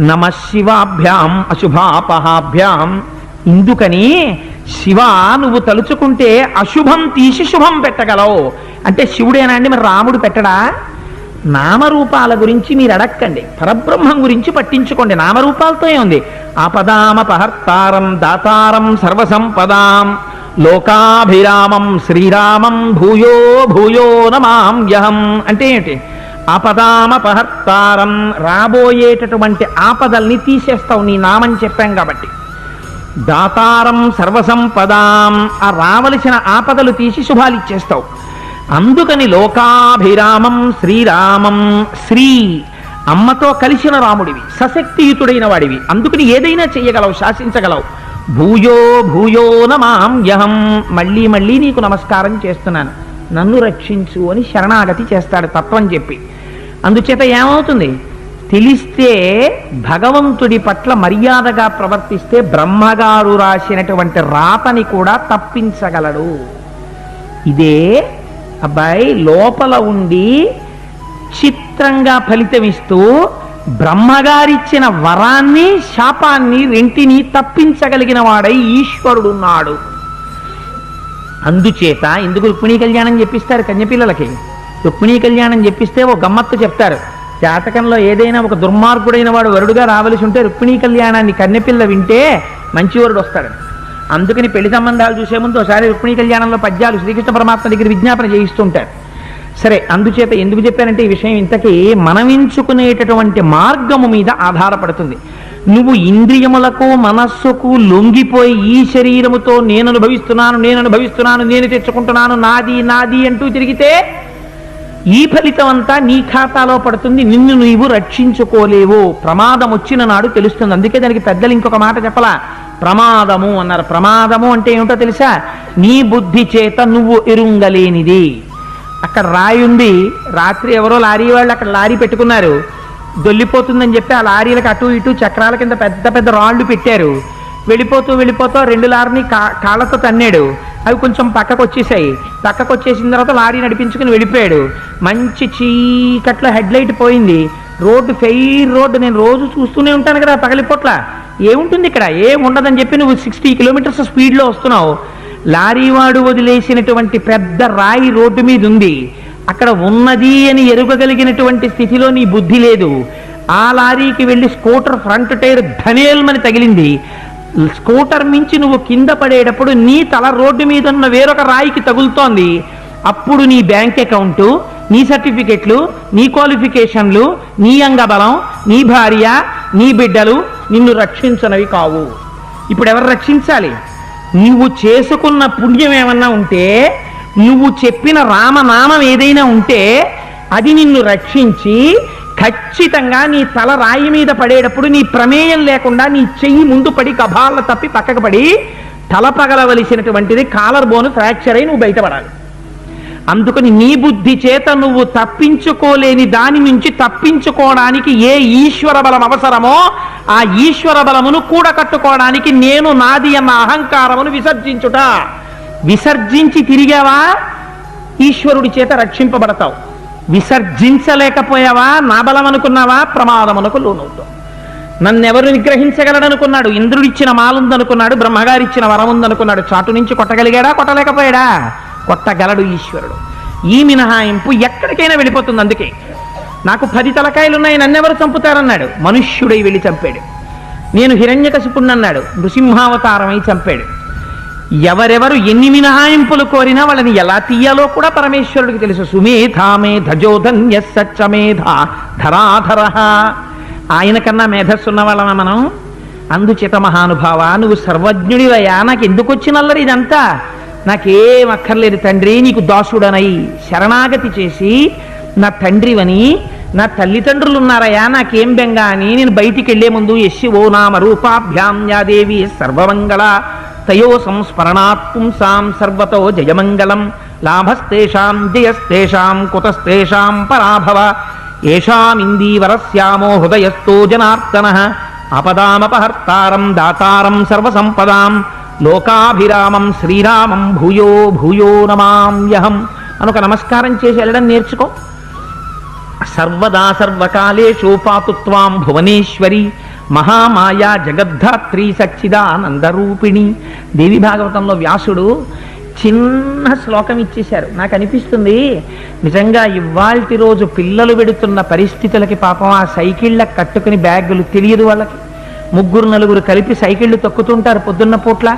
నమ శివాభ్యాం అశుభాపహాభ్యాం. ఇందుకని శివ నువ్వు తలుచుకుంటే అశుభం తీసి శుభం పెట్టగలవు. అంటే శివుడేనా అండి మరి రాముడు పెట్టడా? నామరూపాల గురించి మీరు అడక్కండి. పరబ్రహ్మం గురించి పట్టించుకోండి. నామరూపాలతో ఉంది? ఆపదామపహర్తారం దాతారం సర్వసంపదాం. లోకాభిరామం శ్రీరామం భూయో భూయో నమాం యహం అంటే ఏంటి ఆపదామపహర్తారం. రాబోయేటటువంటి ఆపదల్ని తీసేస్తావు నీ నామని చెప్పాం కాబట్టి. దాతారం సర్వసంపదాం. ఆ రావలసిన ఆపదలు తీసి శుభాలు ఇచ్చేస్తావు. అందుకని లోకాభిరామం శ్రీరామం శ్రీ అమ్మతో కలిసిన రాముడివి సశక్తియుతుడైన వాడివి. అందుకని ఏదైనా చెయ్యగలవు శాసించగలవు. భూయో భూయో నమాంయహం మళ్ళీ మళ్ళీ నీకు నమస్కారం చేస్తున్నాను. నన్ను రక్షించు అని శరణాగతి చేస్తాడు తత్వం చెప్పి. అందుచేత ఏమవుతుంది? తెలిస్తే భగవంతుడి పట్ల మర్యాదగా ప్రవర్తిస్తే బ్రహ్మగారు రాసినటువంటి రాతని కూడా తప్పించగలడు. ఇదే అబ్బాయి లోపల ఉండి చిత్రంగా ఫలితమిస్తూ బ్రహ్మగారిచ్చిన వరాన్ని శాపాన్ని రెంటిని తప్పించగలిగిన వాడై ఈశ్వరుడున్నాడు. అందుచేత ఎందుకు రుక్మిణీ కళ్యాణం చెప్పిస్తారు కన్యపిల్లలకి. రుక్మిణీ కళ్యాణం చెప్పిస్తే ఓ గమ్మత్తు చెప్తారు. జాతకంలో ఏదైనా ఒక దుర్మార్గుడైన వాడు వరుడుగా రావలసి ఉంటే రుక్మిణీ కళ్యాణాన్ని కన్నెపిల్ల వింటే మంచి వరుడు వస్తాడు అందుకని పెళ్ళి సంబంధాలు చూసే ముందు ఒకసారి రుక్మిణీ కళ్యాణంలో పద్యాలు శ్రీకృష్ణ పరమాత్మ దగ్గర విజ్ఞాపన చేయిస్తుంటారు. సరే అందుచేత ఎందుకు చెప్పానంటే ఈ విషయం ఇంతకీ మనం ఎంచుకునేటటువంటి మార్గము మీద ఆధారపడుతుంది. నువ్వు ఇంద్రియములకు మనస్సుకు లొంగిపోయి ఈ శరీరముతో నేను అనుభవిస్తున్నాను నేను అనుభవిస్తున్నాను నేను తెచ్చుకుంటున్నాను నాది నాది అంటూ తిరిగితే ఈ ఫలితం అంతా నీ ఖాతాలో పడుతుంది నిన్ను నీవు రక్షించుకోలేవు. ప్రమాదం వచ్చిన నాడు తెలుస్తుంది. అందుకే దానికి పెద్దలు ఇంకొక మాట చెప్పలా. ప్రమాదము అన్నారు. ప్రమాదము అంటే ఏమిటో తెలుసా? నీ బుద్ధి చేత నువ్వు ఎరుంగలేనిది అక్కడ రాయి ఉంది. రాత్రి ఎవరో లారీ వాళ్ళు అక్కడ లారీ పెట్టుకున్నారు. దొల్లిపోతుందని చెప్పి ఆ లారీలకు అటు ఇటు చక్రాల కింద పెద్ద పెద్ద రాళ్ళు పెట్టారు. వెళ్ళిపోతూ వెళ్ళిపోతూ రెండు లారీని కా కాళ్ళతో తన్నాడు. అవి కొంచెం పక్కకు వచ్చేసాయి పక్కకు వచ్చేసిన తర్వాత లారీ నడిపించుకుని వెళ్ళిపోయాడు. మంచి చీకట్లో హెడ్ లైట్ పోయింది. Road fair road. నేను రోజు చూస్తూనే ఉంటాను కదా పగలిపోట్ల ఏముంటుంది ఇక్కడ? ఏం ఉండదని చెప్పి నువ్వు సిక్స్టీ కిలోమీటర్స్ స్పీడ్లో వస్తున్నావు. లారీ వాడు వదిలేసినటువంటి పెద్ద రాయి రోడ్డు మీద ఉంది. అక్కడ ఉన్నది అని ఎరుగగలిగినటువంటి స్థితిలో నీ బుద్ధి లేదు. ఆ లారీకి వెళ్ళి స్కూటర్ ఫ్రంట్ టైర్ ధనేల్మని తగిలింది. స్కూటర్ మించి నువ్వు కింద పడేటప్పుడు నీ తల రోడ్డు మీద ఉన్న వేరొక రాయికి తగులుతోంది. అప్పుడు నీ బ్యాంక్ అకౌంటు నీ సర్టిఫికెట్లు నీ క్వాలిఫికేషన్లు నీ అంగబలం నీ భార్య నీ బిడ్డలు నిన్ను రక్షించనవి కావు. ఇప్పుడు ఎవరు రక్షించాలి? నువ్వు చేసుకున్న పుణ్యం ఏమన్నా ఉంటే నువ్వు చెప్పిన రామనామం ఏదైనా ఉంటే అది నిన్ను రక్షించి ఖచ్చితంగా నీ తల రాయి మీద పడేటప్పుడు నీ ప్రమేయం లేకుండా నీ చెయ్యి ముందు పడి కబాల తప్పి పక్కకు పడి తల పగలవలసినటువంటిది కాలర్ బోను ఫ్రాక్చర్ అయి నువ్వు బయటపడాలి. అందుకని నీ బుద్ధి చేత నువ్వు తప్పించుకోలేని దాని నుంచి తప్పించుకోవడానికి ఏ ఈశ్వర బలం అవసరమో ఆ ఈశ్వర బలమును కూడకట్టుకోవడానికి నేను నాది అన్న అహంకారమును విసర్జించుట. విసర్జించి తిరిగావా? ఈశ్వరుడి చేత రక్షింపబడతావు. విసర్జించలేకపోయావా? నా బలం అనుకున్నావా? ప్రమాదమునకు లోనవుతావు. నన్నెవరు నిగ్రహించగలడనుకున్నాడు? ఇంద్రుడిచ్చిన మాలుందనుకున్నాడు? బ్రహ్మగారిచ్చిన వరం ఉందనుకున్నాడు చాటు నుంచి కొట్టగలిగాడా? కొట్టలేకపోయాడా? కొట్టగలడు ఈశ్వరుడు. ఈ మినహాయింపు ఎక్కడికైనా వెళ్ళిపోతుంది అందుకే. నాకు పది తలకాయలు ఉన్నాయి నన్నెవరు చంపుతారన్నాడు? మనుష్యుడై వెళ్ళి చంపాడు. నేను హిరణ్యకశిపుణ్ణన్నాడు. నృసింహావతారమై చంపాడు. ఎవరెవరు ఎన్ని మినహాయింపులు కోరినా వాళ్ళని ఎలా తీయాలో కూడా పరమేశ్వరుడికి తెలుసు. సుమేధామే ధజోధన్య సచ్చమేధ ధరాధర. ఆయన కన్నా మేధస్సున్న వాళ్ళమా మనం? అందుచేత మహానుభావ నువ్వు సర్వజ్ఞుడివయ్యా. నాకు ఎందుకు వచ్చినల్లరి ఇదంతా? నాకేం అక్కర్లేదు తండ్రి నీకు దాసుడనై శరణాగతి చేసి నా తండ్రివని నా తల్లిదండ్రులు ఉన్నారయ్యా నాకేం బెంగ అని నేను బయటికి వెళ్ళే ముందు యశి ఓ నామ రూపాభ్యాం యాదేవి సర్వమంగళ తయో సంస్మరణాత్ పుంసాం సర్వతో జయమంగళం. లాభస్తేషాం జయస్తేషాం కుతస్తేషాం పరాభవ. ఏషామిందీవరస్యామో హృదయస్థో జనార్దన. అపదామపహర్తారం దాతారం సర్వసంపదాం. లోకాభిరామం శ్రీరామం భూయో భూయో నమామ్యహం అనొక నమస్కారం చేసి వెళ్ళడం నేర్చుకో. సర్వదా సర్వకాలేషు పాతు త్వాం భువనేశ్వరి. మహామాయా జగద్ధాత్రి సచ్చిదానందరూపిణి. దేవి భాగవతంలో వ్యాసుడు చిన్న శ్లోకం ఇచ్చేశారు. నాకు అనిపిస్తుంది నిజంగా ఇవాల్టి రోజు పిల్లలు పెడుతున్న పరిస్థితులకి పాపం ఆ సైకిళ్ళ కట్టుకుని బ్యాగులు తెలియదు వాళ్ళకి. ముగ్గురు నలుగురు కలిపి సైకిళ్ళు తొక్కుతుంటారు పొద్దున్న పూట్ల.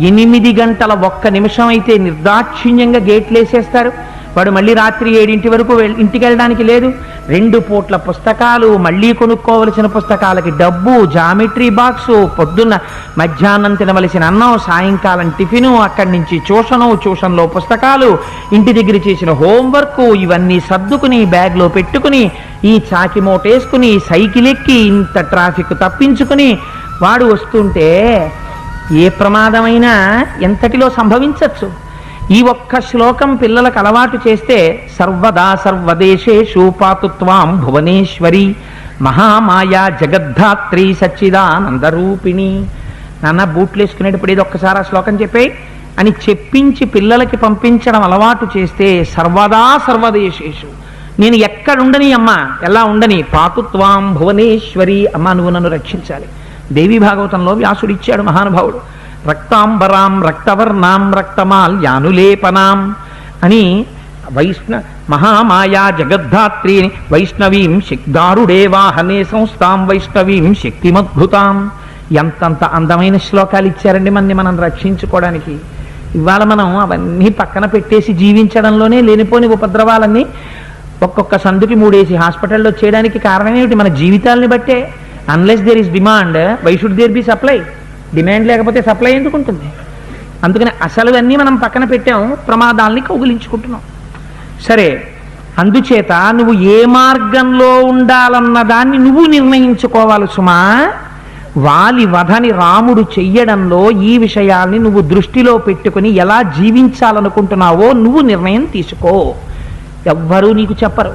ఎనిమిది గంటల ఒక్క నిమిషం అయితే నిర్దాక్షిణ్యంగా గేట్లు వేసేస్తారు. వాడు మళ్ళీ రాత్రి ఏడింటి వరకు ఇంటికి వెళ్ళడానికి లేదు. రెండు పూట్ల పుస్తకాలు మళ్ళీ కొనుక్కోవలసిన పుస్తకాలకి డబ్బు జామెట్రీ బాక్సు పొద్దున్న మధ్యాహ్నం తినవలసిన అన్నం సాయంకాలం టిఫిను అక్కడి నుంచి ట్యూషను ట్యూషన్లో పుస్తకాలు ఇంటి దగ్గర చేసిన హోంవర్క్ ఇవన్నీ సర్దుకుని బ్యాగ్లో పెట్టుకుని ఈ చాకి మూటేసుకుని సైకిల్ ఎక్కి ఇంత ట్రాఫిక్ తప్పించుకుని వాడు వస్తుంటే ఏ ప్రమాదమైనా ఎంతటిలో సంభవించవచ్చు ఈ ఒక్క శ్లోకం పిల్లలకు అలవాటు చేస్తే సర్వదా సర్వదేశేషు పాతుత్వాం భువనేశ్వరి మహామాయా జగద్ధాత్రి సచ్చిదానందరూపిణి నాన్న బూట్లు వేసుకునేటప్పుడు ఇది ఒక్కసారి ఆ శ్లోకం చెప్పే అని చెప్పించి పిల్లలకి పంపించడం అలవాటు చేస్తే సర్వదా సర్వదేశేషు. నేను ఎక్కడుండని అమ్మా ఎలా ఉండని? పాతుత్వాం భువనేశ్వరి. అమ్మా నువ్వు నన్ను రక్షించాలి. దేవి భాగవతంలో వ్యాసుడిచ్చాడు మహానుభావుడు. రక్తాంబరాం రక్తవర్ణాం రక్తమాల్యానులేపనాం అని వైష్ణ మహామాయా జగద్ధాత్రి వైష్ణవీం శక్దారుడే వాహనే సంస్థాం వైష్ణవీం శక్తిమద్భుతాం. ఎంతంత అందమైన శ్లోకాలు ఇచ్చారండి మనని మనం రక్షించుకోవడానికి. ఇవాళ మనం అవన్నీ పక్కన పెట్టేసి జీవించడంలోనే లేనిపోని ఉపద్రవాలన్నీ ఒక్కొక్క సందుకి మూడేసి హాస్పిటల్లో చేయడానికి కారణం ఏమిటి? మన జీవితాలని బట్టే unless there is demand why should there be supply demand లేకపోతే సప్లై ఎందుకు ఉంటుంది? అందుకని అసలు అన్నీ మనం పక్కన పెట్టాం ప్రమాదాలని కౌగిలించుకుంటున్నాం. సరే అందుచేత నువ్వు ఏ మార్గంలో ఉండాలన్న దాన్ని నువ్వు నిర్ణయించుకోవాలి సుమా. వాలి వధని రాముడు చెయ్యడంలో ఈ విషయాల్ని నువ్వు దృష్టిలో పెట్టుకుని ఎలా జీవించాలనుకుంటున్నావో నువ్వు నిర్ణయం తీసుకో. ఎవ్వరూ నీకు చెప్పరు.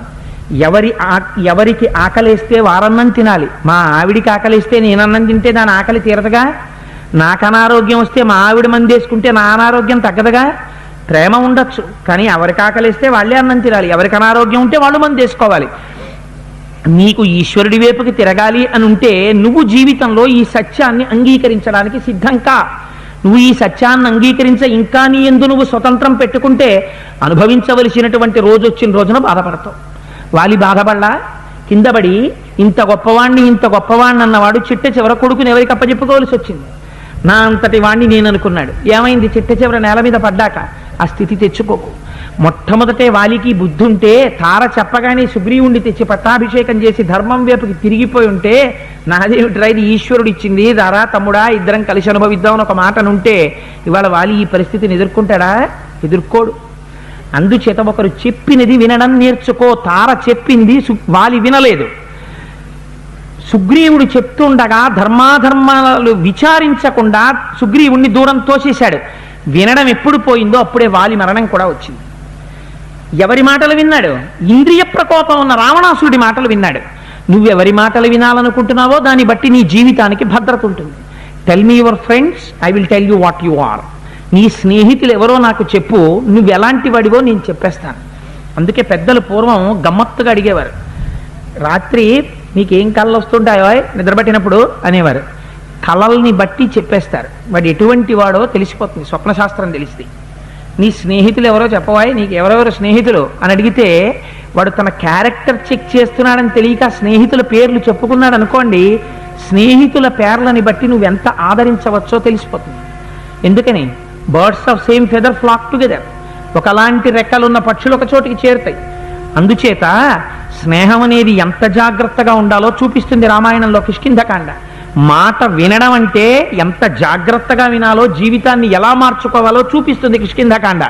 ఎవరి ఆ- ఎవరికి ఆకలేస్తే వారన్నం తినాలి. మా ఆవిడికి ఆకలిస్తే నేనన్నం తింటే దాని ఆకలి తీరదుగా? నాకు అనారోగ్యం వస్తే మా ఆవిడ మందేసుకుంటే నా అనారోగ్యం తగ్గదుగా? ప్రేమ ఉండొచ్చు కానీ ఎవరికి ఆకలిస్తే వాళ్ళే అన్నం తినాలి. ఎవరికి అనారోగ్యం ఉంటే వాళ్ళు మందేసుకోవాలి నీకు ఈశ్వరుడి వైపుకి తిరగాలి అని ఉంటే నువ్వు జీవితంలో ఈ సత్యాన్ని అంగీకరించడానికి సిద్ధం కా నువ్వు ఈ సత్యాన్ని అంగీకరించ ఇంకా నీ ఎందు నువ్వు స్వతంత్రం పెట్టుకుంటే అనుభవించవలసినటువంటి రోజు వచ్చిన రోజున బాధపడతావు. వాలి బాధపడలా? కిందపడి ఇంత గొప్పవాణ్ణి ఇంత గొప్పవాణ్ణి అన్నవాడు చిట్ట చివర కొడుకుని ఎవరికి అప్పచెప్పుకోవాల్సి వచ్చింది? నా అంతటి వాణ్ణి నేను అనుకున్నాడు ఏమైంది? చిట్ట చివర నేల మీద పడ్డాక. ఆ స్థితి తెచ్చుకోకు. మొట్టమొదటే వాలికి బుద్ధి ఉంటే తార చెప్పగానే సుగ్రీవుణ్ణి తెచ్చి పట్టాభిషేకం చేసి ధర్మం వైపుకి తిరిగిపోయి ఉంటే నాదేమిట్రా ఇది? ఈశ్వరుడు ఇచ్చింది. దారా తమ్ముడా ఇద్దరం కలిసి అనుభవిద్దామని ఒక మాటనుంటే ఉంటే ఇవాళ వాలి ఈ పరిస్థితిని ఎదుర్కొంటాడా? ఎదుర్కోడు. అందుచేత ఒకరు చెప్పినది వినడం నేర్చుకో. తార చెప్పింది వాలి వినలేదు. సుగ్రీవుడు చెప్తుండగా ధర్మాధర్మాలు విచారించకుండా సుగ్రీవుణ్ణి దూరం తోసేశాడు. వినడం ఎప్పుడు పోయిందో అప్పుడే వాలి మరణం కూడా వచ్చింది. ఎవరి మాటలు విన్నాడు? ఇంద్రియ ప్రకోపం ఉన్న రావణాసురుడి మాటలు విన్నాడు. నువ్వెవరి మాటలు వినాలనుకుంటున్నావో దాన్ని బట్టి నీ జీవితానికి భద్రత ఉంటుంది. Tell me your friends I will tell you what you are నీ స్నేహితులు ఎవరో నాకు చెప్పు నువ్వు ఎలాంటి వాడివో నేను చెప్పేస్తాను. అందుకే పెద్దలు పూర్వం గమ్మత్తుగా అడిగేవారు. రాత్రి నీకేం కళలు వస్తుంటాయో నిద్రపట్టినప్పుడు అనేవారు. కళల్ని బట్టి చెప్పేస్తారు. వాడు ఎటువంటి వాడో తెలిసిపోతుంది. స్వప్నశాస్త్రం తెలిస్తే. నీ స్నేహితులు ఎవరో చెప్పవాయి నీకు ఎవరెవరు స్నేహితులు? అని అడిగితే వాడు తన క్యారెక్టర్ చెక్ చేస్తున్నాడని తెలియక స్నేహితుల పేర్లు చెప్పుకున్నాడు అనుకోండి స్నేహితుల పేర్లని బట్టి నువ్వు ఎంత ఆదరించవచ్చో తెలిసిపోతుంది. ఎందుకని? Birds of same feather flock together. ఒకలాంటి రెక్కలున్న పక్షులు ఒక చోటికి చేరుతాయి. అందుచేత స్నేహం అనేది ఎంత జాగ్రత్తగా ఉండాలో చూపిస్తుంది రామాయణంలో కిష్కింధకాండ. మాట వినడం అంటే ఎంత జాగ్రత్తగా వినాలో జీవితాన్ని ఎలా మార్చుకోవాలో చూపిస్తుంది కిష్కింధకాండ.